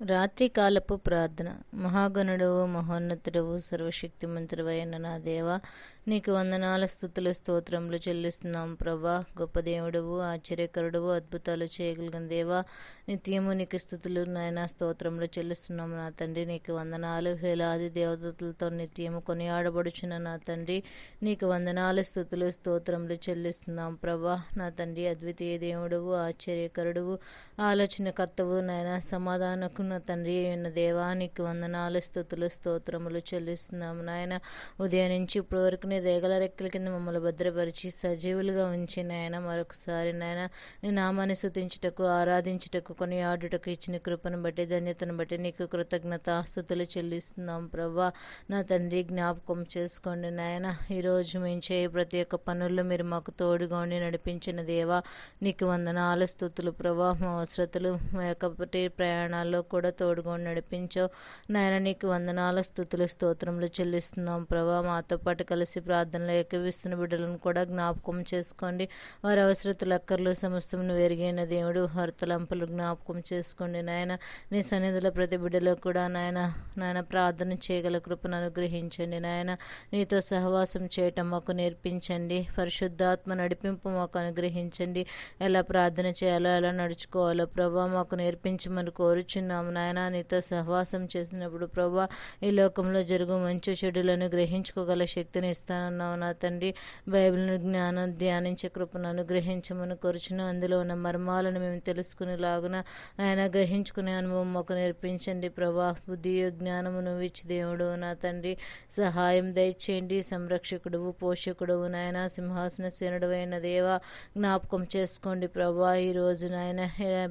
రాత్రికాలపు ప్రార్థన. మహాగణుడవు మహోన్నతుడవు సర్వశక్తిమంతుడవైన నా దేవ నీకు వందనాల స్థుతులు స్తోత్రములు చెల్లిస్తున్నాం ప్రభా. గొప్ప దేవుడవు ఆశ్చర్యకరుడవు అద్భుతాలు చేయగలిగిన దేవా. నిత్యము నీకు స్థుతులు నాయన స్తోత్రములు చెల్లిస్తున్నాం నా తండ్రి. నీకు వందనాలు వేలాది దేవదూతలతో నిత్యము కొనియాడబడుచున్న నా తండ్రి. నీకు వందనాలు స్థుతులు స్తోత్రములు చెల్లిస్తున్నాం ప్రభా. నా తండ్రి అద్వితీయ దేవుడవు ఆలోచన ఆలోచనకర్తవు నాయన సమాధానకు నా తండ్రి అయిన నీకు వందనాలు స్థుతులు స్తోత్రములు చెల్లిస్తున్నాం నాయన. ఉదయం నుంచి ఇప్పటివరకు వరకు దేగల రెక్కల కింద మమ్మల్ని భద్రపరిచి సజీవులుగా ఉంచి నాయన మరొకసారి నాయన నీ నామాన్ని శుతించుటకు ఆరాధించుటకు కొని ఆడుటకు ఇచ్చిన కృపను బట్టి ధన్యతను బట్టి నీకు కృతజ్ఞత ఆస్తుతులు చెల్లిస్తున్నాం ప్రభా. నా తండ్రి జ్ఞాపకం చేసుకోండి నాయన. ఈరోజు మేము చేయ ప్రతి ఒక్క పనుల్లో మీరు మాకు తోడుగా ఉండి నడిపించిన దేవా నీకు వందనాలు స్థుతులు ప్రభా. మా అవసరతలు మా యొక్క ప్రయాణాల్లో కూడా తోడుగా ఉండి నడిపించావు నాయన నీకు వందనాల స్థుతులు స్తోత్రములు చెల్లిస్తున్నాం ప్రభా. మాతో పాటు కలిసి ప్రార్థనలో ఏకవిస్తున్న బిడ్డలను కూడా జ్ఞాపకం చేసుకోండి. వారి అవసరతలు అక్కర్లు సమస్తమును వెరిగైన దేవుడు వారి తలంపులు జ్ఞాపకం చేసుకోండి. నాయన నీ సన్నిధిలో ప్రతి బిడ్డలో కూడా నాయన నాయన ప్రార్థన చేయగల కృపను అనుగ్రహించండి. నాయన నీతో సహవాసం చేయటం మాకు నేర్పించండి. పరిశుద్ధాత్మ నడిపింపు మాకు అనుగ్రహించండి. ఎలా ప్రార్థన చేయాలో ఎలా నడుచుకోవాలో ప్రభా మాకు నేర్పించమని కోరుచున్నాము. నాయన నీతో సహవాసం చేసినప్పుడు ప్రభా ఈ లోకంలో జరుగు మంచు చెడులను గ్రహించుకోగల శక్తిని ఇస్తాను. ఇస్తానన్నావు నా తండ్రి బైబిల్ను జ్ఞానం ధ్యానించే కృపను అనుగ్రహించమని కోరుచుని అందులో ఉన్న మర్మాలను మేము తెలుసుకునేలాగున ఆయన గ్రహించుకునే అనుభవం మాకు నేర్పించండి. ప్రభా బుద్ధి జ్ఞానము నువ్వు ఇచ్చి దేవుడు నా తండ్రి సహాయం దయచేయండి. సంరక్షకుడు పోషకుడు నాయన సింహాసన సేనుడు అయిన దేవ జ్ఞాపకం చేసుకోండి. ప్రభా ఈ రోజు నాయన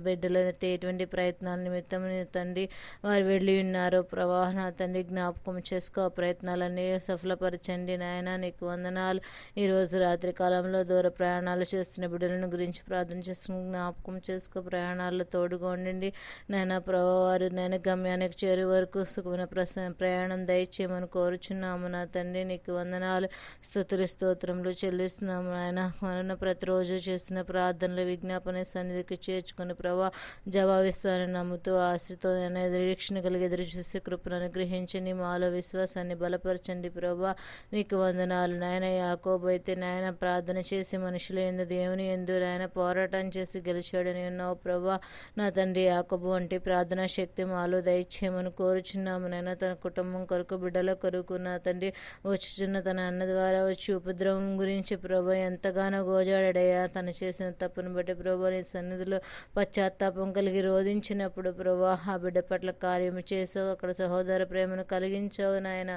బిడ్డలైతే ఎటువంటి ప్రయత్నాల నిమిత్తం తండ్రి వారు వెళ్ళి ఉన్నారు. ప్రభా నా తండ్రి జ్ఞాపకం చేసుకో. ఆ ప్రయత్నాలన్నీ సఫలపరచండి నాయన. నీకు వందనాలు. ఈరోజు రాత్రి కాలంలో దూర ప్రయాణాలు చేస్తున్న బిడ్డలను గురించి ప్రార్థన చేస్తున్న జ్ఞాపకం చేసుకో. ప్రయాణాల్లో తోడుగా ఉండండి. నాయన ప్రభావారు నేను గమ్యానికి చేరే వరకు సుఖమైన ప్రస ప్రయాణం దయచేయమని కోరుచున్నాము. నా తండ్రి నీకు వందనాలు. స్థుతులు స్తోత్రములు చెల్లిస్తున్నాము నాయన. మనను ప్రతిరోజు చేస్తున్న ప్రార్థనలు విజ్ఞాపన సన్నిధికి చేర్చుకుని ప్రభా జవాబిస్తానని నమ్ముతూ ఆశతో నిరీక్షణ కలిగి ఎదురు చూసి కృపను అనుగ్రహించండి. మాలో విశ్వాసాన్ని బలపరచండి ప్రభా. నీకు వందనాలు. నాయన యాకోబు అయితే నాయన ప్రార్థన చేసి మనుషులు ఎందు దేవుని ఎందు నాయన పోరాటం చేసి గెలిచాడని ఉన్నావు ప్రభా. నా తండ్రి యాకోబు వంటి ప్రార్థనా శక్తి మాలో దయచేయమని కోరుచున్నాము. నాయన తన కుటుంబం కొరకు బిడ్డల కొరకు నా తండ్రి వచ్చుచున్న తన అన్న ద్వారా వచ్చి ఉపద్రవం గురించి ప్రభా ఎంతగానో గోజాడయ్యా తను చేసిన తప్పును బట్టి ప్రభా నీ సన్నిధిలో పశ్చాత్తాపం కలిగి రోధించినప్పుడు ప్రభా ఆ బిడ్డ పట్ల కార్యము చేసావు. అక్కడ సహోదర ప్రేమను కలిగించావు నాయన.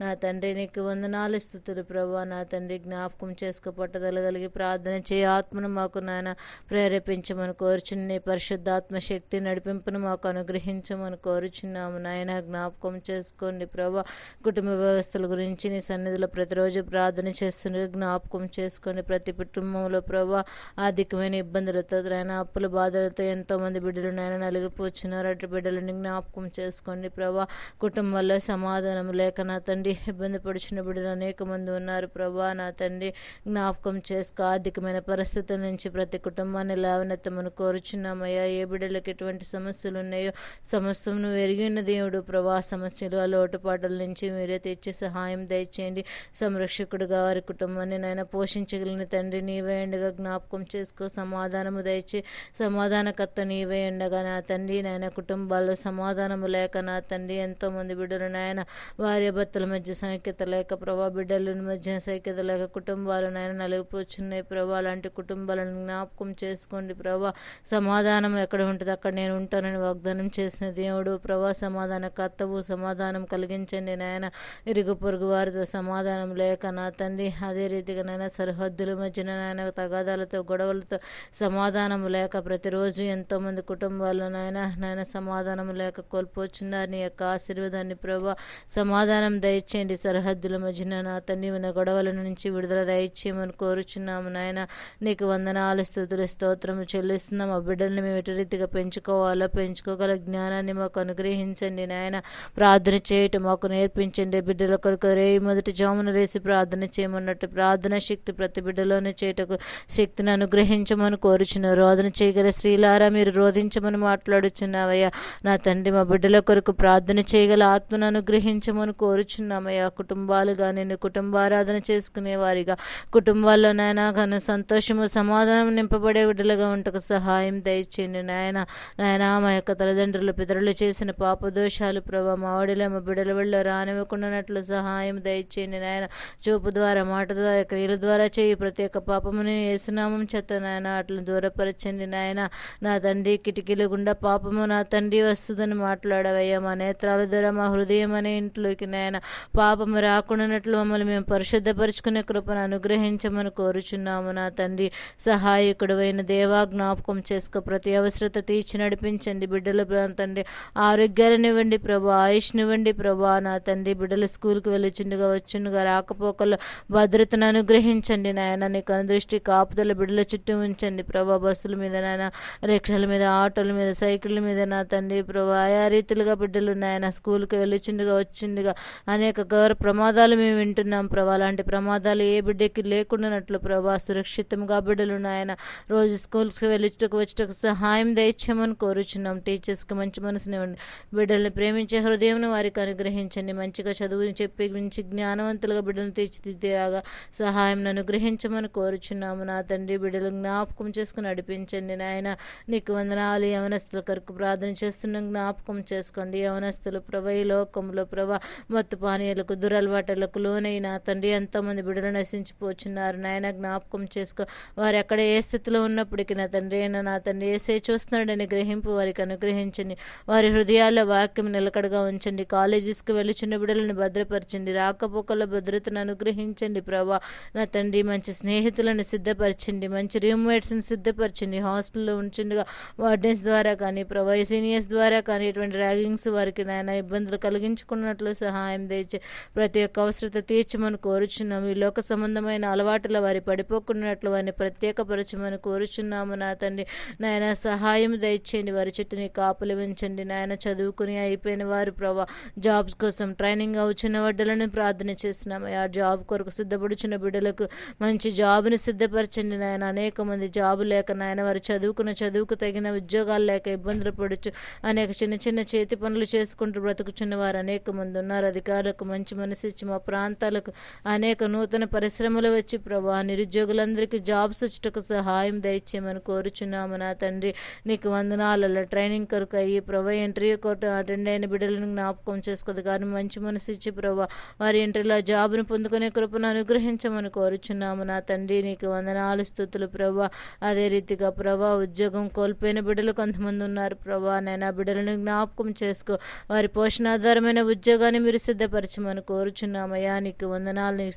నా తండ్రి నీకు వందనాలు స్థుతులు ప్రభా నా తండ్రి జ్ఞాపకం చేసుకో పట్టుదల కలిగి ప్రార్థన చేయ. ఆత్మను మాకు నాయన ప్రేరేపించమని కోరుచున్న పరిశుద్ధాత్మ శక్తి నడిపింపును మాకు అనుగ్రహించమని కోరుచున్నాము నాయన. జ్ఞాపకం చేసుకోండి ప్రభా కుటుంబ వ్యవస్థల గురించి నీ సన్నిధిలో ప్రతిరోజు ప్రార్థన చేస్తుండే జ్ఞాపకం చేసుకోండి. ప్రతి కుటుంబంలో ప్రభా ఆర్థికమైన ఇబ్బందులతో నాయన అప్పుల బాధలతో ఎంతో మంది బిడ్డలు నాయన నలిగిపోచున్నారు. అటు బిడ్డలని జ్ఞాపకం చేసుకోండి ప్రభా కుటుంబాల్లో సమాధానం లేక నా తండ్రి ఇబ్బంది పడుచున్న బిడ్డలు అనేక మంది ఉన్నారు. ప్రభా నా తండ్రి జ్ఞాపకం చేసుకో. ఆర్థికమైన పరిస్థితుల నుంచి ప్రతి కుటుంబాన్ని లేవనెత్తమని కోరుచున్నామయ్యా. ఏ బిడ్డలకు ఎటువంటి సమస్యలు ఉన్నాయో సమస్యను ఎరిగిన దేవుడు ప్రభా సమస్యలు ఆ లోటుపాటల నుంచి మీరే తెచ్చి సహాయం దయచేయండి. సంరక్షకుడుగా వారి కుటుంబాన్ని నాయన పోషించగలిగిన తండ్రి నీవే ఉండగా జ్ఞాపకం చేసుకో. సమాధానము దయచే సమాధానకర్త నీవే ఉండగా నా తండ్రి. నాయన కుటుంబాల్లో సమాధానము లేక నా తండ్రి ఎంతో మంది బిడ్డలు నాయన భార్య భర్తల మధ్య సైక్యత లేక ప్రభా బిడ్డలు మధ్య సైక్యత లేక కుటుంబాలు నాయన నలిగిపోచున్నాయి. ప్రభా అలాంటి కుటుంబాలను జ్ఞాపకం చేసుకోండి. ప్రభా సమాధానం ఎక్కడ ఉంటుంది? అక్కడ నేను ఉంటానని వాగ్దానం చేసిన దేవుడు. ప్రభా సమాధాన కర్తవు సమాధానం కలిగించండి నాయన. ఇరుగు పొరుగు వారితో సమాధానం లేక నా తండ్రి అదే రీతిగా నాయన సరిహద్దుల మధ్యన నాయన తగాదాలతో గొడవలతో సమాధానం లేక ప్రతిరోజు ఎంతోమంది కుటుంబాల్లో నాయన నాయన సమాధానం లేక కోల్పోచున్నారు. నీ యొక్క ఆశీర్వాదాన్ని ప్రభా సమాధానం దయచేయండి. సరిహద్దుల మధ్యన నా తండ్రి తండ్రి ఉన్న గొడవల నుంచి విడుదల దయచేయమని కోరుచున్నాము నాయన. నీకు వందనాలు స్థుతులు స్తోత్రము చెల్లిస్తున్నాం ఆ బిడ్డల్ని మేము ఎటు రీతిగా పెంచుకోవాలో పెంచుకోగల జ్ఞానాన్ని మాకు అనుగ్రహించండి నాయన. ప్రార్థన చేయటం మాకు నేర్పించండి. బిడ్డల కొరకు రే మొదటి జామున వేసి ప్రార్థన చేయమన్నట్టు ప్రార్థన శక్తి ప్రతి బిడ్డలోనే చేయటకు శక్తిని అనుగ్రహించమని కోరుచున్న రోదన చేయగల స్త్రీలారా మీరు రోధించమని మాట్లాడుచున్నావయ్యా. నా తండ్రి మా బిడ్డల కొరకు ప్రార్థన చేయగల ఆత్మను అనుగ్రహించమని కోరుచున్నామయ్యా. కుటుంబాలుగా నేను కుటుంబారాధన చేసుకునే వారిగా కుటుంబాల్లో ఘన సంతోషము సమాధానం నింపబడే బిడ్డలుగా ఉంటకు సహాయం దయచేయండి. నాయన నాయన మా యొక్క తల్లిదండ్రులు పితరులు చేసిన పాపదోషాలు ప్రభా మా వాడిలో మా బిడ్డల వెళ్ళ రానివ్వకుండానట్లు సహాయం దయచేయండి. నాయన చూపు ద్వారా మాట ద్వారా క్రియల ద్వారా చేయి ప్రతి ఒక్క పాపముని వేసునామం చెత్త నాయన అట్లను దూరపరచండి. నాయన నా తండ్రి కిటికీలు గుండా పాపము నా తండ్రి వస్తుందని మాట్లాడవయ్యా. మా నేత్రాల ద్వారా మా హృదయం అనే ఇంట్లోకి నాయన పాపము రాకుండానట్లు మమ్మల్ని మేము పరిశుద్ధపరుచుకునే కృపను అనుగ్రహించమని కోరుచున్నాము. నా తండ్రి సహాయకుడువైన దేవా జ్ఞాపకం చేసుకో. ప్రతి అవసరత తీర్చి నడిపించండి. బిడ్డల తండ్రి ఆరోగ్యాలనివ్వండి ప్రభు. ఆయుష్నివ్వండి ప్రభా. నా తండ్రి బిడ్డలు స్కూల్కి వెళ్ళుచుండగా వచ్చుండగా రాకపోకలు భద్రతను అనుగ్రహించండి నాయన. నీకు అనుదృష్టి కాపుదల బిడ్డల చుట్టూ ఉంచండి ప్రభా. బస్సుల మీద నాయన రిక్షల మీద ఆటోల మీద సైకిళ్ళ మీద నా తండ్రి ప్రభా. ఆయా రీతిలుగా బిడ్డలు నాయన స్కూల్కి వెళ్ళుచుండగా వచ్చిండగా అనేక ఘోర ప్రమాదాలు మేము వింటున్నాం ప్రభా. అలాంటి ప్రమాదాలు ఏ బిడ్డకి లేకుండానట్లు ప్రభా. సురక్షితంగా బిడ్డలు నాయన రోజు స్కూల్కి వెళ్ళిటకు వచ్చుటకు సహాయం దయచేయమని కోరుచున్నాం. టీచర్స్కి మంచి మనసునివ్వండి బిడ్డల్ని ప్రేమించే హృదయంను వారికి అనుగ్రహించండి. మంచిగా చదువుని చెప్పి మంచి జ్ఞానవంతులుగా బిడ్డలను తీర్చిదిద్దేలాగా సహాయం అనుగ్రహించమని కోరుచున్నాము. నా తండ్రి బిడ్డలు జ్ఞాపకం చేసుకుని నడిపించండి. నాయన నీకు వందనాలు. యవనస్తుల కొరకు ప్రార్థన చేస్తున్న. జ్ఞాపకం చేసుకోండి. యవనస్తులు ప్రభ ఈ లోకంలో ప్రభ మత్తు పానీయాలకు దురలవాటలకు లోనైన తండ్రి ఎంతోమంది బిడ్డలు నశించిపోతున్నారు నాయన జ్ఞాపకం చేసుకో. వారు ఎక్కడ ఏ స్థితిలో ఉన్నప్పటికీ నా తండ్రి అయినా నా తండ్రి ఏసే చూస్తున్నాడని గ్రహింపు వారికి అనుగ్రహించండి. వారి హృదయాల్లో వాక్యం నిలకడగా ఉంచండి. కాలేజెస్కి వెళ్ళుచున్న బిడ్డలను భద్రపరచండి. రాకపోకల భద్రతను అనుగ్రహించండి ప్రభా. నా తండ్రి మంచి స్నేహితులను సిద్ధపరచండి. మంచి రూమ్మేట్స్ని సిద్ధపరచండి. హాస్టల్లో ఉంచుండగా వార్డెన్స్ ద్వారా కానీ ప్రభా సీనియర్స్ ద్వారా కానీ ఇటువంటి ర్యాగింగ్స్ వారికి నాయన ఇబ్బందులు కలిగించుకున్నట్లు సహాయం దయచే ప్రతి ఒక్క అవసరత తీర్చి తీర్చమని కోరుచున్నాము. ఈ లోక సంబంధమైన అలవాటుల వారి పడిపోకున్నట్లు వారిని ప్రత్యేకపరచమని కోరుచున్నాము. నా తండ్రి నాయన సహాయం దయచేయండి. వారి చుట్టూ నీ కాపులు ఉంచండి. నాయన చదువుకుని అయిపోయిన వారు ప్రభా జాబ్స్ కోసం ట్రైనింగ్ అవుచున్న వడ్డలను ప్రార్థన చేస్తున్నాము. ఆ జాబ్ కొరకు సిద్ధపడుచున్న బిడ్డలకు మంచి జాబ్ని సిద్ధపరచండి. నాయన అనేక మంది జాబు లేక నాయన వారు చదువుకున్న చదువుకు తగిన ఉద్యోగాలు లేక ఇబ్బందులు పడుచు అనేక చిన్న చిన్న చేతి పనులు చేసుకుంటూ బ్రతుకుచున్న వారు అనేక మంది ఉన్నారు. అధికారులకు మంచి మనసు ఇచ్చి మా ప్రాంతాలకు అనేక నూతన పరిశ్రమలు వచ్చి ప్రభా నిరుద్యోగులందరికీ జాబ్స్ వచ్చుటకు సహాయం దయచేయమని కోరుచున్నాము నా తండ్రి. నీకు వందనాలలో ట్రైనింగ్ కొరకు అయ్యి ప్రభా ఇంటర్వ్యూ కోర్టు అటెండ్ అయిన బిడ్డలను జ్ఞాపకం చేసుకోదు. కానీ మంచి మనసు ఇచ్చి ప్రభా వారి ఇంటర్లో జాబ్ను పొందుకునే కృపను అనుగ్రహించమని కోరుచున్నాము నా తండ్రి. నీకు వందనాలు స్థుతులు ప్రభా. అదే రీతిగా ప్రభా ఉద్యోగం కోల్పోయిన బిడ్డలు కొంతమంది ఉన్నారు ప్రభా. నేను బిడ్డలను జ్ఞాపకం చేసుకో. వారి పోషణాధారమైన ఉద్యోగాన్ని మీరు సిద్ధపరచమని కోరుచున్నామయ్యా. నీకు వందనాలు నీ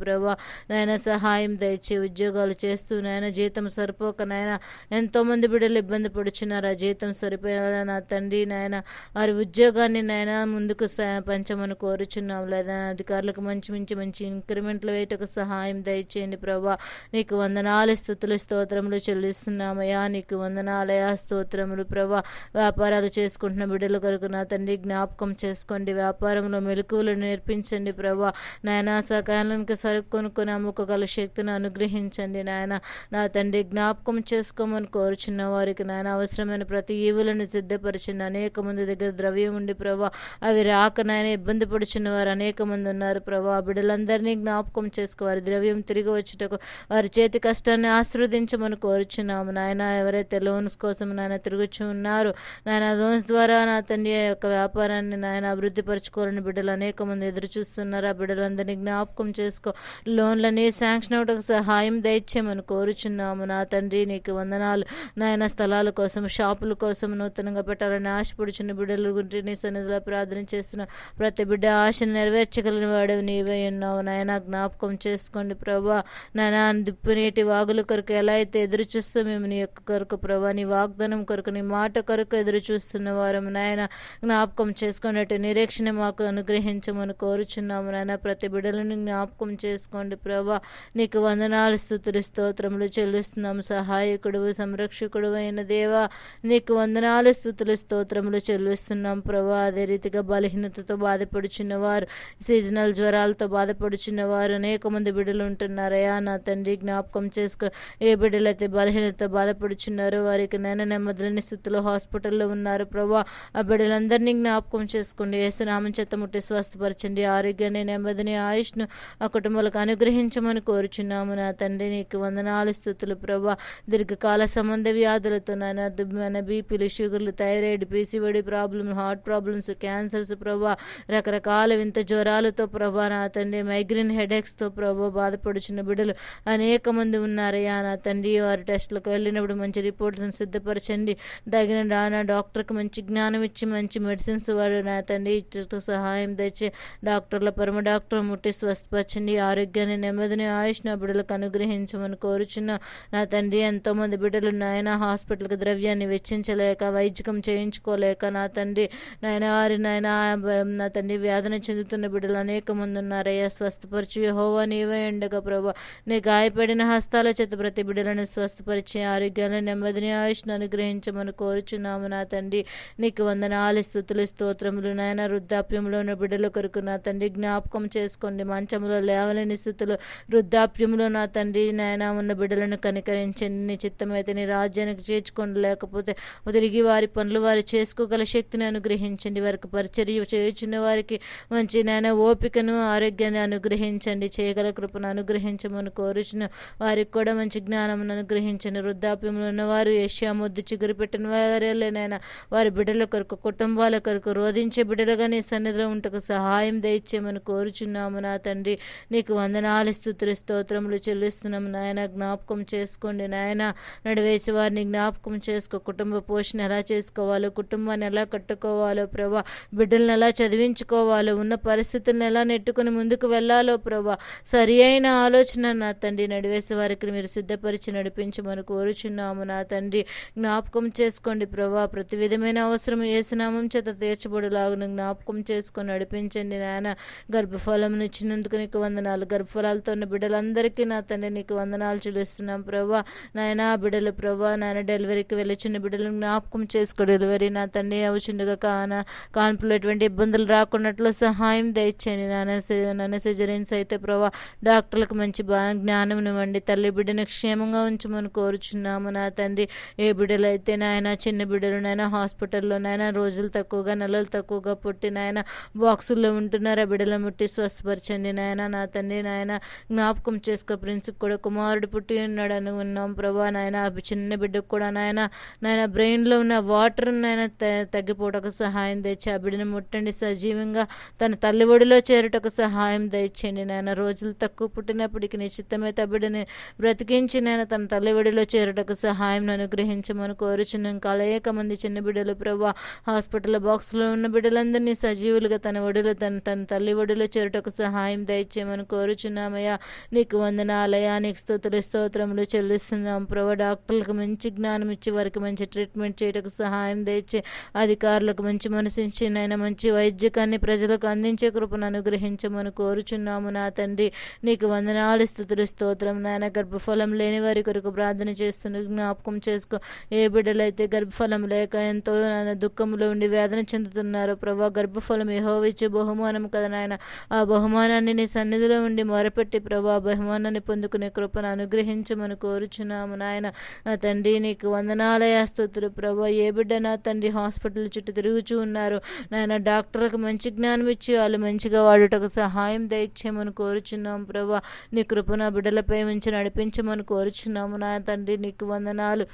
ప్రభా. నాయన సహాయం దయచే ఉద్యోగాలు చేస్తూ నాయన జీతం సరిపోక నాయన ఎంతోమంది బిడ్డలు ఇబ్బంది పడుచున్నారు. ఆ జీతం సరిపోయేలా నా తండ్రి నాయన వారి ఉద్యోగాన్ని నాయన ముందుకు పంచమని పెంచమని కోరుచున్నాం. లేదా అధికారులకు మంచి మంచి మంచి ఇంక్రిమెంట్లు వేయటకు సహాయం దయచేయండి ప్రభా. నీకు వందనాలు స్థుతులు స్తోత్రములు చెల్లిస్తున్నామయ్యా నీకు వందనాలయా స్తోత్రములు ప్రభా. వ్యాపారాలు చేసుకుంటున్న బిడ్డల కొరకు నా తండ్రి జ్ఞాపకం చేసుకోండి. వ్యాపారంలో మెలకువలు నేర్పించండి ప్రభా. నాయన సకాలానికి సరుకు కొనుక్కొని అమ్ముకోగల శక్తిని అనుగ్రహించండి నాయన. నా తండ్రి జ్ఞాపకం చేసుకోమని కోరుచున్న వారికి నాయన అవసరమైన ప్రతి ఈవులను సిద్ధపరిచిన అనేక మంది దగ్గర ద్రవ్యం ఉండి ప్రభా అవి రాక నాయన ఇబ్బంది పడుచున్న వారు అనేక మంది ఉన్నారు ప్రభా. ఆ బిడ్డలందరినీ జ్ఞాపకం చేసుకోవారి ద్రవ్యం తిరిగి వచ్చుటకు వారి చేతి కష్టాన్ని ఆశీర్వదించమని కోరుచున్నాము నాయన. ఎవరైతే లోన్స్ కోసం నాయన తిరుగుచు ఉన్నారు నాయన లోన్స్ ద్వారా నా తండ్రి యొక్క వ్యాపారాన్ని నాయన అభివృద్ధి పరచుకోవాలని బిడ్డలు అనేక మంది ఎదురు చూస్తున్నారు ఆ బిడ్డలందరినీ జ్ఞాపకం చేసుకో. లోన్లని శాంక్షన్ అవటకు సహాయం దయచేయమని కోరుచున్నాము. నా తండ్రి నీకు వందనాలు. నాయన స్థలాల కోసం షాపుల కోసం నూతనంగా పెట్టాలని ఆశపడుచున్న బిడ్డల గురించి నీ సన్నిధిలో ప్రార్థన చేస్తున్న ప్రతి బిడ్డ ఆశను నెరవేర్చగలిగిన వాడు నీవే ఉన్నావు. నాయన జ్ఞాపకం చేసుకోండి ప్రభా. నాయన దిప్పు నీటి వాగుల కొరకు ఎలా అయితే ఎదురు చూస్తూ మేము నీ యొక్క కొరకు ప్రభా నీ వాగ్దానం కొరకు నీ మాట కొరకు ఎదురు చూస్తున్న వారం నాయన జ్ఞాపకం చేసుకున్నట్టు నిరీక్షణ మాకు అనుగ్రహించమని కోరుచున్నాము. నాయన ప్రతి బిడ్డ బిడ్డలను జ్ఞాపకం చేసుకోండి ప్రభా. నీకు వందనాలు స్థుతులు స్తోత్రములు చెల్లిస్తున్నాం సహాయకుడు సంరక్షకుడు అయిన దేవా నీకు వందనాలు స్థుతులు స్తోత్రములు చెల్లిస్తున్నాం ప్రభా. అదే రీతిగా బలహీనతతో బాధపడుచున్న వారు సీజనల్ జ్వరాలతో బాధపడుచున్న వారు అనేక మంది బిడ్డలు ఉంటున్నారయ్యా. నా తండ్రి జ్ఞాపకం చేసుకో. ఏ బిడ్డలైతే బలహీనత బాధపడుచున్నారో వారికి నైన నెమ్మదిలని స్థితిలో హాస్పిటల్లో ఉన్నారు ప్రభా. ఆ బిడ్డలందరినీ జ్ఞాపకం చేసుకోండి. ఏసునామం చేత ముట్టి స్వస్థపరచండి. ఆరోగ్యాన్ని నెమ్మదిని ఆయుష్ను ఆ కుటుంబాలకు అనుగ్రహించమని కోరుచున్నాము నా తండ్రి. నీకు వందనాలు స్థుతులు ప్రభా. దీర్ఘకాల సంబంధ వ్యాధులతో నాయన మన బీపీలు షుగర్లు thyroid PCOD problem heart problems cancers ప్రభా. రకరకాల వింత జ్వరాలతో ప్రభా నా తండ్రి. మైగ్రేన్ హెడేక్స్తో ప్రభా బాధపడుచున్న బిడ్డలు అనేక మంది ఉన్నారయ్యా నా తండ్రి. వారి టెస్టులకు వెళ్ళినప్పుడు మంచి రిపోర్ట్స్ని సిద్ధపరచండి. తగిన నా డాక్టర్కి మంచి జ్ఞానం ఇచ్చి మంచి మెడిసిన్స్ వాడు నా తండ్రి ఇచ్చే సహాయం తెచ్చి డాక్టర్ల పరమ డాక్టర్ ముట్టి స్వస్థపరచండి ఆరోగ్యాన్ని నెమ్మదిని ఆయుష్ నా బిడ్డలకు అనుగ్రహించమని కోరుచున్న నా తండ్రి ఎంతోమంది బిడ్డలు నాయన హాస్పిటల్కి ద్రవ్యాన్ని వెచ్చించలేక వైద్యకం చేయించుకోలేక నా తండ్రి నాయన వారి నాయన నా తండ్రి వ్యాధన చెందుతున్న బిడ్డలు అనేక మంది ఉన్నారయ్యా. స్వస్థపరచు హోవా నీవే ఉండగా ప్రభా. నీ గాయపడిన హస్తాల చేత ప్రతి బిడ్డలను స్వస్థపరిచి ఆరోగ్యాన్ని నెమ్మదిని ఆయుష్ను అనుగ్రహించమని కోరుచున్నాము నా తండ్రి. నీకు వందనాలు స్థుతులు స్తోత్రములు నాయన. వృద్ధాప్యంలో ఉన్న బిడ్డల కొరకు నా తండ్రి జ్ఞాపకం చేసుకోండి. మంచంలో లేవలేని స్థితిలో వృద్ధాప్యంలో నా తండ్రి నాయన ఉన్న బిడ్డలను కనికరించండి. నీ చిత్తమైతే నీ రాజ్యానికి చేర్చుకోండి. లేకపోతే తిరిగి వారి పనులు వారు చేసుకోగల శక్తిని అనుగ్రహించండి. వారికి పరిచర్య చేయుచున్న వారికి మంచి నాయన ఓపికను ఆరోగ్యాన్ని అనుగ్రహించండి. చేయగల కృపను అనుగ్రహించమని కోరుచున్న వారికి కూడా మంచి జ్ఞానమును అనుగ్రహించండి. వృద్ధాప్యంలో ఉన్నవారు ఏషియా ముద్దు చిగురు పెట్టిన వారేలేనైనా వారి బిడ్డల కొరకు కుటుంబాల కొరకు రోధించే బిడ్డలుగా నీ సన్నిధిలో ఉంటకు సహాయం దయచేయమని కోరుచున్నాము. నా తండ్రి. నీకు వందనాలు స్థుతులు స్తోత్రములు చెల్లిస్తున్నాము నాయన. జ్ఞాపకం చేసుకోండి నాయన. నడివేసి వారిని జ్ఞాపకం చేసుకో. కుటుంబ పోషణ ఎలా చేసుకోవాలో కుటుంబాన్ని ఎలా కట్టుకోవాలో ప్రభా. బిడ్డలను ఎలా చదివించుకోవాలో ఉన్న పరిస్థితులను ఎలా నెట్టుకుని ముందుకు వెళ్ళాలో ప్రభా. సరి అయిన ఆలోచన నా తండ్రి. నడివేసి వారికి మీరు సిద్ధపరిచి నడిపించమని కోరుచున్నాము నా తండ్రి. జ్ఞాపకం చేసుకోండి ప్రభా. ప్రతి విధమైన అవసరం ఏసునామం చేత తీర్చబడులాగును జ్ఞాపకం చేసుకొని నడిపించండి నాయన. గర్భఫలం ఇచ్చినందుకు నీకు వందనాలు. గర్భఫలాలతో ఉన్న బిడ్డలందరికీ నా తండ్రి నీకు వందనాలు చెల్లిస్తున్నాం ప్రభా. నాయన బిడ్డలు ప్రభా నాయన డెలివరీకి వెళ్ళిచున్న బిడ్డలు జ్ఞాపకం చేసుకో. డెలివరీ నా తండ్రి అవుచుండగా కాన కాన్పులో ఎటువంటి ఇబ్బందులు రాకున్నట్లు సహాయం దయచేయండి నాన్న నాన్న సిజరీన్స్ అయితే ప్రభా. డాక్టర్లకు మంచి జ్ఞానం ఇవ్వండి. తల్లి బిడ్డను క్షేమంగా ఉంచమని కోరుచున్నాము నా తండ్రి. ఏ బిడ్డలు అయితే నాయన చిన్న బిడ్డలు నాయన హాస్పిటల్లో నాయన రోజులు తక్కువగా నెలలు తక్కువగా పుట్టి నాయన బాక్సుల్లో ఉంటున్నారు ఆ బిడ్డలు ముట్టి స్వస్థపరచండి నాయన నా తండ్రి నాయన. జ్ఞాపకం చేసుకో ప్రిన్స్కి కూడా కుమారుడు పుట్టి ఉన్నాడు అని ఉన్నాం ప్రభా నాయన. ఆ చిన్న బిడ్డకు కూడా నాయన. నాయన బ్రెయిన్లో ఉన్న వాటర్ నాయన తగ్గిపోవటకు సహాయం తెచ్చి ఆ బిడ్డను ముట్టండి సజీవంగా. తన తల్లి ఒడిలో చేరుటకు సహాయం దయచేయండి నాయన. రోజులు తక్కువ పుట్టినప్పటికీ నిశ్చితమైతే ఆ బిడ్డని బ్రతికించి నాయన తన తల్లి ఒడిలో చేరుటకు సహాయం అనుగ్రహించమని కోరుచున్నాం. కలయిక మంది చిన్న బిడ్డలు ప్రభా. హాస్పిటల్ బాక్స్లో ఉన్న బిడ్డలందరినీ సజీవులుగా తన ఒడిలో తన తన తల్లి ఒడిలో చేరుటకు సహాయం దయచేయమని కోరుచున్నామయ్యా. నీకు వందనాలయ్యా. నీకు స్థుతులు స్తోత్రములు చెల్లిస్తున్నాం. ప్రభా డాక్టర్లకు మంచి జ్ఞానం ఇచ్చి వారికి మంచి ట్రీట్మెంట్ చేయటకు సహాయం దయచే అధికారులకు మంచి మనసు నాయన మంచి వైద్యకాన్ని ప్రజలకు అందించే కృపను అనుగ్రహించమని కోరుచున్నాము నా తండ్రి. నీకు వందనాలు స్థుతులు స్తోత్రం నాయన. గర్భఫలం లేని వారి కొరకు ప్రార్థన చేస్తున్న జ్ఞాపకం చేసుకో. ఏ బిడ్డలైతే గర్భఫలం లేక ఎంతో నాయన దుఃఖంలో ఉండి వేదన చెందుతున్నారో ప్రభా గర్భఫలం ఏహోవిచ్చే బహుమానం కదా నాయన. ఆ బహుమానాన్ని నీ సన్నిధిలో ఉండి మొరపెట్టి ప్రభా బహుమానాన్ని పొందుకునే కృపను అనుగ్రహించమని కోరుచున్నాము నాయన. నా తండ్రి నీకు వందనాలయ స్థుతులు ప్రభా. ఏ బిడ్డ నా తండ్రి హాస్పిటల్ చుట్టూ తిరుగుచూ ఉన్నారు నాయన డాక్టర్లకు మంచి జ్ఞానం ఇచ్చి వాళ్ళు మంచిగా వాడుటకు సహాయం దయచేయమని కోరుచున్నాం ప్రభా. నీ కృప నా బిడ్డలపై ఉంచి నడిపించమని కోరుచున్నాము నా తండ్రి. నీకు వందనాలు.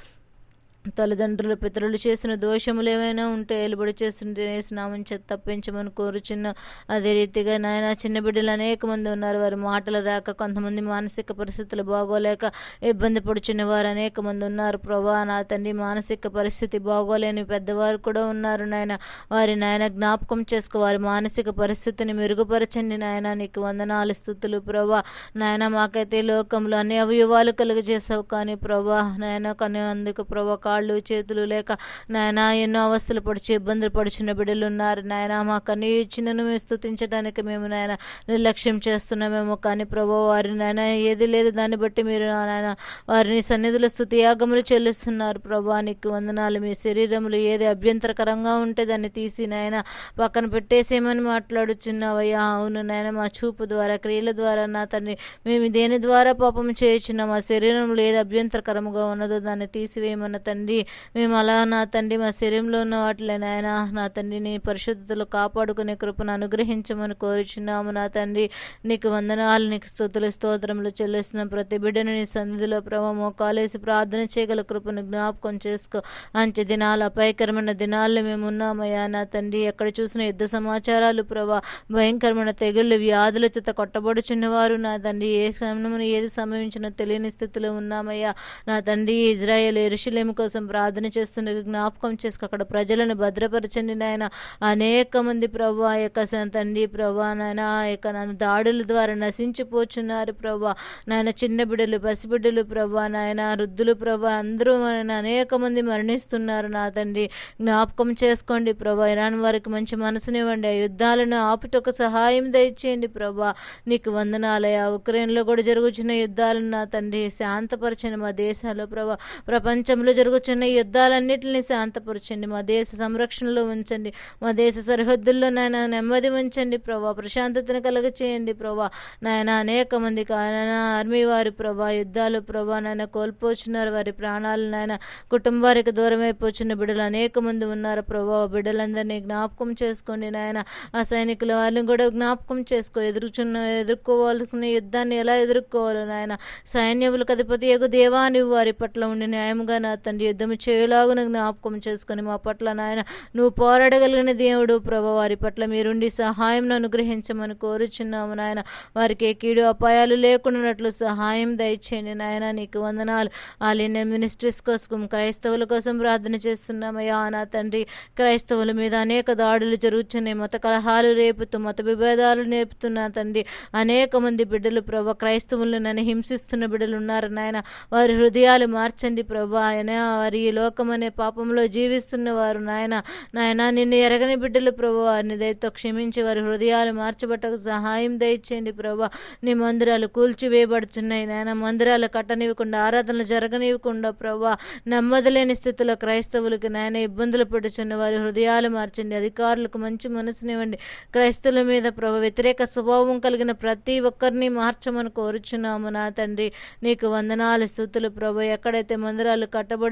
తల్లిదండ్రులు పితరులు చేసిన దోషములు ఏమైనా ఉంటే ఏలుబడి చేస్తుంటే స్నామం చేత తప్పించమని కోరుచున్న అదే రీతిగా నాయన చిన్న బిడ్డలు అనేక మంది ఉన్నారు. వారి మాటలు రాక కొంతమంది మానసిక పరిస్థితులు బాగోలేక ఇబ్బంది పడుచున్న వారు అనేక మంది ఉన్నారు. ప్రభా నా తండ్రి మానసిక పరిస్థితి బాగోలేని పెద్దవారు కూడా ఉన్నారు నాయన. వారి నాయన జ్ఞాపకం చేసుకో వారి మానసిక పరిస్థితిని మెరుగుపరచండి నాయన. నీకు వందనాలు స్థుతులు ప్రభా. నాయన మాకైతే లోకంలో అన్ని అవయవాలు కలుగజేసావు కానీ ప్రభా నాయన కానీ అందుకు ప్రభా కాళ్ళు చేతులు లేక నాయన ఎన్నో అవస్థలు పడిచి ఇబ్బందులు పడుచున్న బిడ్డలు ఉన్నారు నాయన మా కన్నీ ఇచ్చినను మేము స్థుతించడానికి మేము నాయన నిర్లక్ష్యం చేస్తున్నామేమో కానీ ప్రభు వారి నాయన ఏది లేదు. దాన్ని బట్టి మీరు నాయన వారిని సన్నిధిలో స్థుతి యాగములు చెల్లిస్తున్నారు. ప్రభానికి వందనాలు. మీ శరీరములు ఏది అభ్యంతరకరంగా ఉంటే దాన్ని తీసి నాయన పక్కన పెట్టేసేమని మాట్లాడుచున్నావయ్యా. అవును నాయన మా చూపు ద్వారా క్రియల ద్వారా నా తండ్రి మేము దేని ద్వారా పాపం చేయుచున్న? మా శరీరంలో ఏది అభ్యంతరకరముగా ఉన్నదో దాన్ని తీసివేయమన్న తండ్రి తండ్రి మేము అలా నా తండ్రి మా శరీరంలో ఉన్న వాటిలే నాయన నా తండ్రిని పరిశుద్ధతలు కాపాడుకునే కృపను అనుగ్రహించమని కోరుచున్నాము. నా తండ్రి నీకు వందనాలు నీకు స్థుతులు స్తోత్రములు చెల్లిస్తున్న. ప్రతి బిడ్డను నీ సన్నిధిలో ప్రభావం కాలేసి ప్రార్థన చేయగల కృపను జ్ఞాపకం చేసుకో. అంచె దినాలు అపాయకరమైన దినాల్లో మేము ఉన్నామయ్యా. నా తండ్రి ఎక్కడ చూసిన యుద్ధ సమాచారాలు ప్రభా భయంకరమైన తెగుళ్ళు వ్యాధుల చేత కొట్టబడుచున్నవారు. నా తండ్రి ఏ సమయమును ఏది సంభవించినో తెలియని స్థితిలో ఉన్నామయ్యా. నా తండ్రి ఇజ్రాయెల్ ఎరుషులేము కోసం ప్రార్థన చేస్తున్న జ్ఞాపకం చేసుకు అక్కడ ప్రజలను భద్రపరచండి నాయన. అనేక మంది ప్రభు ఆ యొక్క తండ్రి ప్రభా నాయన ఆ యొక్క నన్ను దాడుల ద్వారా నశించిపోచున్నారు ప్రభా. నాయన చిన్న బిడ్డలు పసిబిడ్డలు ప్రభా నాయన వృద్ధులు ప్రభా అందరూ అనేక మంది మరణిస్తున్నారు నా తండ్రి. జ్ఞాపకం చేసుకోండి ప్రభా. ఇరాన్ వారికి మంచి మనసునివ్వండి. ఆ యుద్ధాలను ఆపుటకు సహాయం దయచేయండి ప్రభా. నీకు వందనాలయ ఉక్రెయిన్లో కూడా జరుగుతున్న యుద్ధాలను నా తండ్రి శాంతపరచని మా దేశాల్లో ప్రభా. ప్రపంచంలో జరుగుతున్న యుద్ధాలన్నింటినీ శాంతపరచండి. మా దేశ సంరక్షణలో ఉంచండి. మా దేశ సరిహద్దుల్లో నాయన నెమ్మది ఉంచండి ప్రభా. ప్రశాంతతను కలుగ చేయండి ప్రభా. నాయన అనేక మంది నాయన ఆర్మీ వారి ప్రభా యుద్ధాలు ప్రభా నాయన కోల్పోచున్నారు. వారి ప్రాణాలు నాయన కుటుంబానికి దూరం అయిపోతున్న బిడ్డలు అనేక మంది ఉన్నారు ప్రభా. బిడ్డలందరినీ జ్ఞాపకం చేసుకోండి నాయన. ఆ సైనికుల వాళ్ళని కూడా జ్ఞాపకం చేసుకో. ఎదుర్కొన్న ఎదుర్కోవాల్సిన యుద్ధాన్ని ఎలా ఎదుర్కోవాలో నాయన. సైన్యములకు అధిపతి ఎగు దేవా నువ్వు వారి పట్ల ఉండి న్యాయంగా నా తండ్రి యుద్ధం చేయలాగున జ్ఞాపకం చేసుకుని మా పట్ల నాయన నువ్వు పోరాడగలిగిన దేవుడు ప్రభా వారి పట్ల మీరుండి సహాయం అనుగ్రహించమని కోరుచున్నాము నాయన. వారికి కీడు అపాయాలు లేకుండానట్లు సహాయం దయచేయండి నాయన. నీకు వందనాలు. ఆలిన మినిస్ట్రీస్ కోసం క్రైస్తవుల కోసం ప్రార్థన చేస్తున్నామయ్యా. నా తండ్రి క్రైస్తవుల మీద అనేక దాడులు జరుగుతున్నాయి. మత కలహాలు రేపుతూ మత విభేదాలు నేర్పుతున్నా తండ్రి అనేక మంది బిడ్డలు ప్రభా క్రైస్తవులను నన్ను హింసిస్తున్న బిడ్డలు ఉన్నారు నాయన. వారి హృదయాలు మార్చండి ప్రభా ఆయన వారు ఈ లోకం అనే పాపంలో జీవిస్తున్న వారు నాయన. నాయన నిన్ను ఎరగని బిడ్డలు ప్రభు వారిని దయతో క్షమించి వారి హృదయాలు మార్చబట్టకు సహాయం దయచేయండి ప్రభు. నీ మందిరాలు కూల్చివేయబడుతున్నాయి నాయన. మందిరాలు కట్టనివ్వకుండా ఆరాధనలు జరగనివ్వకుండా ప్రభు నమ్మదలేని స్థితిలో క్రైస్తవులకి నాయన ఇబ్బందులు పెడుచున్న వారి హృదయాలు మార్చండి. అధికారులకు మంచి మనసునివ్వండి. క్రైస్తవుల మీద ప్రభు వ్యతిరేక స్వభావం కలిగిన ప్రతి ఒక్కరిని మార్చమని కోరుచున్నాము నా తండ్రి. నీకు వందనాలు స్థుతులు ప్రభు. ఎక్కడైతే మందిరాలు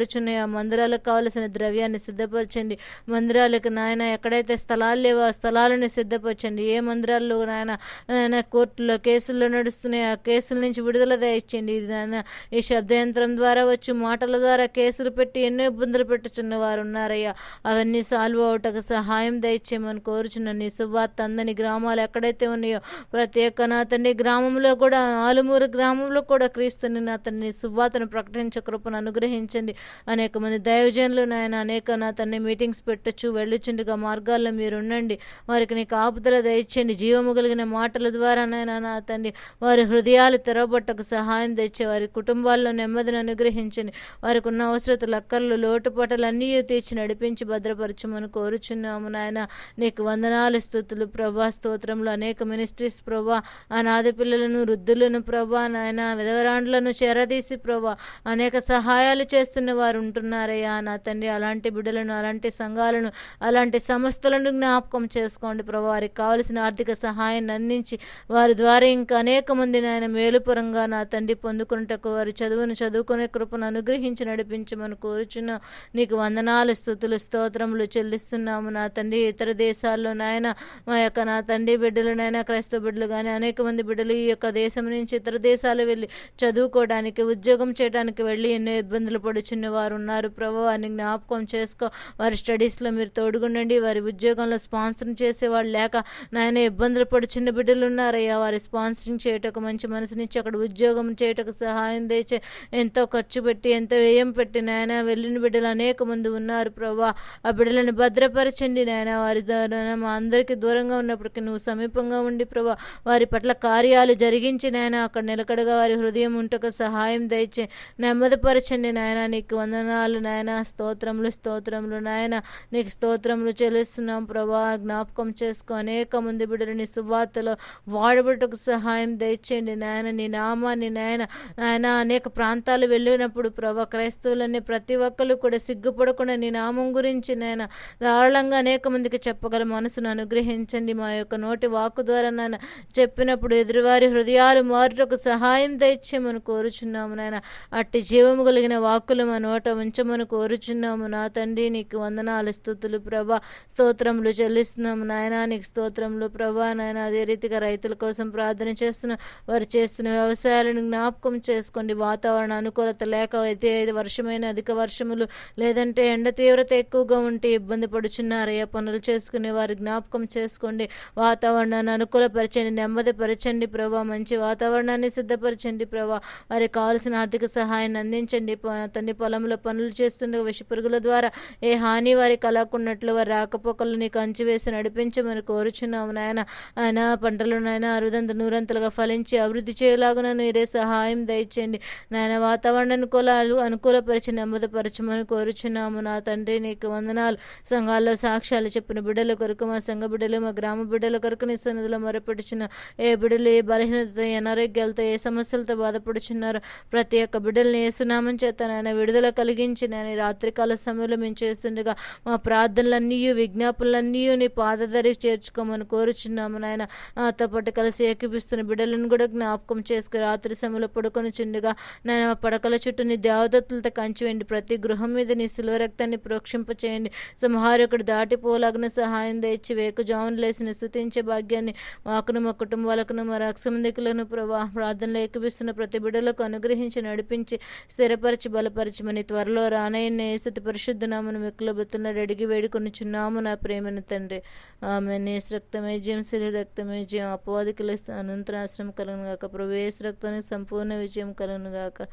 కట్టబడుచున్నాయో ఆ మందిరాలకు కావలసిన ద్రవ్యాన్ని సిద్ధపరచండి. మందిరాలకు నాయన ఎక్కడైతే స్థలాలు లేవో ఆ స్థలాలను సిద్ధపరచండి. ఏ మందిరాల్లో నాయన నాయన కోర్టులో కేసుల్లో నడుస్తున్నాయి ఆ కేసుల నుంచి విడుదల దయచేయండి. ఇది నాయన ఈ శబ్దయంత్రం ద్వారా వచ్చి మాటల ద్వారా కేసులు పెట్టి ఎన్నో ఇబ్బందులు పెట్టుచున్న వారు ఉన్నారయ్యా అవన్నీ సాల్వ్ అవటకు సహాయం దయచేయమని కోరుచున్న నీ సువార్త అందని గ్రామాలు ఎక్కడైతే ఉన్నాయో ప్రతి ఒక్క నా తండ్రి గ్రామంలో కూడా ఆలుమూరు గ్రామంలో కూడా క్రీస్తుని నా తండ్రి సువార్తను ప్రకటించ కృపను అనుగ్రహించండి. అనేక మంది దైవజనులు నాయన అనేక నా తన్ని మీటింగ్స్ పెట్టచ్చు వెళ్ళుచుండగా మార్గాల్లో మీరు ఉండండి. వారికి నీకు ఆపుదల దయచేయండి. జీవము కలిగిన మాటల ద్వారా నాయన నా తండ్రి వారి హృదయాలు తెరవబట్టకు సహాయం తెచ్చే వారి కుటుంబాల్లో నెమ్మదిని అనుగ్రహించండి. వారికి ఉన్న అవసరతలు అక్కర్లు లోటుపాటలు అన్నీ తీర్చి నడిపించి భద్రపరచమని కోరుచున్నాము నాయన. నీకు వందనాలు స్థుతులు ప్రభా స్తోత్రంలో అనేక మినిస్ట్రీస్ ప్రభా అనాథ పిల్లలను వృద్ధులను ప్రభా నాయన విధవరాండ్లను చేరదీసి ప్రభా అనేక సహాయాలు చేస్తున్న వారు వారు ఉంటున్నారయ్యా నా తండ్రి. అలాంటి బిడ్డలను అలాంటి సంఘాలను అలాంటి సంస్థలను జ్ఞాపకం చేసుకోండి ప్రభు. వారికి కావలసిన ఆర్థిక సహాయాన్ని అందించి వారి ద్వారా ఇంకా అనేక మంది నాయన మేలుపరంగా నా తండ్రి పొందుకున్నటకు వారి చదువును చదువుకునే కృపను అనుగ్రహించి నడిపించమని కోరుచున్న. నీకు వందనాలు స్థుతులు స్తోత్రములు చెల్లిస్తున్నాము నా తండ్రి. ఇతర దేశాల్లో నాయన మా యొక్క నా తండ్రి బిడ్డలు నాయన క్రైస్తవ బిడ్డలు కానీ అనేక మంది బిడ్డలు ఈ యొక్క దేశం నుంచి ఇతర దేశాలు వెళ్ళి చదువుకోవడానికి ఉద్యోగం చేయడానికి వెళ్ళి ఎన్నో ఇబ్బందులు పడుచున్నవారు వారు ఉన్నారు ప్రభు వారిని జ్ఞాపకం చేసుకో. వారి స్టడీస్లో మీరు తోడుగుండండి. వారి ఉద్యోగంలో స్పాన్సరింగ్ చేసేవాళ్ళు లేక నాయన ఇబ్బందులు పడుచున్న బిడ్డలు ఉన్నారయ్యా. వారి స్పాన్సరింగ్ చేయటకు మంచి మనసునిచ్చి అక్కడ ఉద్యోగం చేయటకు సహాయం తెచ్చే ఎంతో ఖర్చు పెట్టి ఎంతో వ్యయం పెట్టి నాయన వెళ్ళిన బిడ్డలు అనేక మంది ఉన్నారు ప్రభా. ఆ బిడ్డలను భద్రపరచండి నాయన. వారి ద్వారా మా అందరికీ దూరంగా ఉన్నప్పటికీ నువ్వు సమీపంగా ఉండి ప్రభా. వారి పట్ల కార్యాలు జరిగించి నాయన అక్కడ నిలకడగా వారి హృదయం ఉంటకు సహాయం దయచే నెమ్మదిపరచండి నాయన. నీకు వంద వందనాలు నాయన స్తోత్రములు స్తోత్రములు నాయన. నీకు స్తోత్రములు చెల్లిస్తున్నాం ప్రభా. జ్ఞాపకం చేసుకో. అనేక మంది బిడ్డలు నీ సువార్తలో వాడబట్టుకు సహాయం దయచేయండి నాయన. నీ నామాన్ని నాయన నాయన అనేక ప్రాంతాలు వెళ్ళినప్పుడు ప్రభా క్రైస్తవులన్నీ ప్రతి ఒక్కరు కూడా సిగ్గుపడకుండా నీ నామం గురించి నాయన దారుణంగా అనేక మందికి చెప్పగల మనసును అనుగ్రహించండి. మా యొక్క నోటి వాక్కు ద్వారా నాయన చెప్పినప్పుడు ఎదురువారి హృదయాలు మారుటకు సహాయం దయచేయమని కోరుచున్నాము నాయన. అట్టి జీవము కలిగిన వాక్కులు మా నోటి ఉంచమని కోరుచున్నాము. నా తండ్రి నీకు వందనాలు స్థుతులు ప్రభా. స్తోత్రములు చెల్లిస్తున్నాము. నాయన నీకు స్తోత్రములు ప్రభా. నాయన అదే రీతిగా రైతుల కోసం ప్రార్థన చేస్తున్న వారు చేస్తున్న వ్యవసాయాలను జ్ఞాపకం చేసుకోండి. వాతావరణ అనుకూలత లేక అయితే వర్షమైన అధిక వర్షములు లేదంటే ఎండ తీవ్రత ఎక్కువగా ఉంటే ఇబ్బంది పడుచున్నారు. ఏ పనులు చేసుకునే వారి జ్ఞాపకం చేసుకోండి. వాతావరణాన్ని అనుకూలపరచండి నెమ్మదిపరచండి ప్రభా. మంచి వాతావరణాన్ని సిద్ధపరచండి ప్రభా. వారికి కావాల్సిన ఆర్థిక సహాయాన్ని అందించండి. తండ్రి పొలంలో పనులు చేస్తుండగా విష పురుగుల ద్వారా ఏ హాని వారి కలగకున్నట్లు వారి రాకపోకలు నీకు అంచివేసి నడిపించమని కోరుచున్నాము నాయన. ఆయన పంటలు నాయన అరుదంత నూరంతలుగా ఫలించి అభివృద్ధి చేయలాగున మీరే సహాయం దయచేయండి. నాయన వాతావరణ అనుకూలాలు అనుకూలపరిచి నెమ్మదపరచమని కోరుచున్నాము. నా తండ్రి నీకు వందనాలు. సంఘాల్లో సాక్ష్యాలు చెప్పిన బిడ్డల కొరకు మా సంఘ బిడ్డలు మా గ్రామ బిడ్డల కొరకు నీ సన్నిధిలో మొరపెడుచున్న ఏ బిడ్డలు ఏ బలహీనతతో ఏ అనారోగ్యాలతో ఏ సమస్యలతో బాధపడుచున్నారో ప్రతి ఒక్క బిడ్డల్ని ఏసునామం చేత నాయన విడుదల కలిగించినని రాత్రికాల సమయంలో మేము చేస్తుండగా మా ప్రార్థనలన్నీ విజ్ఞాపనలన్నీ నీ పాదధరి చేర్చుకోమని కోరుచున్నాము నాయన. నాతో పాటు కలిసి ఏకీపిస్తున్న బిడ్డలను కూడా జ్ఞాపకం చేసుకుని రాత్రి సమయంలో పడుకొని చుండగా నాయన మా పడకల చుట్టూ నీ దేవదత్తులతో కంచివేయండి ప్రతి గృహం మీద నీ శిలువ రక్తాన్ని ప్రోక్షింపచేయండి. సంహారకుడు దాటిపోలాగిన సహాయం తెచ్చి వేకు జామును లేసిన స్థుతించే భాగ్యాన్ని మాకును మా కుటుంబాలకును మా రక్షమందికులను ప్రభా ప్రార్థనలు ఏకీపిస్తున్న ప్రతి బిడ్డలకు అనుగ్రహించి నడిపించి స్థిరపరిచి బలపరచమని త్వరలో రానయ్యన్న ఏసతి పరిశుద్ధ నామను మెక్కులో అడిగి వేడుకొని చున్నాము నా ప్రేమను తండ్రి. ఆమె నేస్ రక్తమే జయం శరీర రక్తమే జయం. అపవాదికుల అనంతరాశ్రమం కలను గాక. ప్రభు ఏసు రక్తానికి సంపూర్ణ విజయం కలను గాక.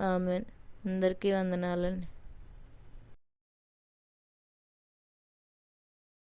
ఆమె అందరికీ వందనాలండి.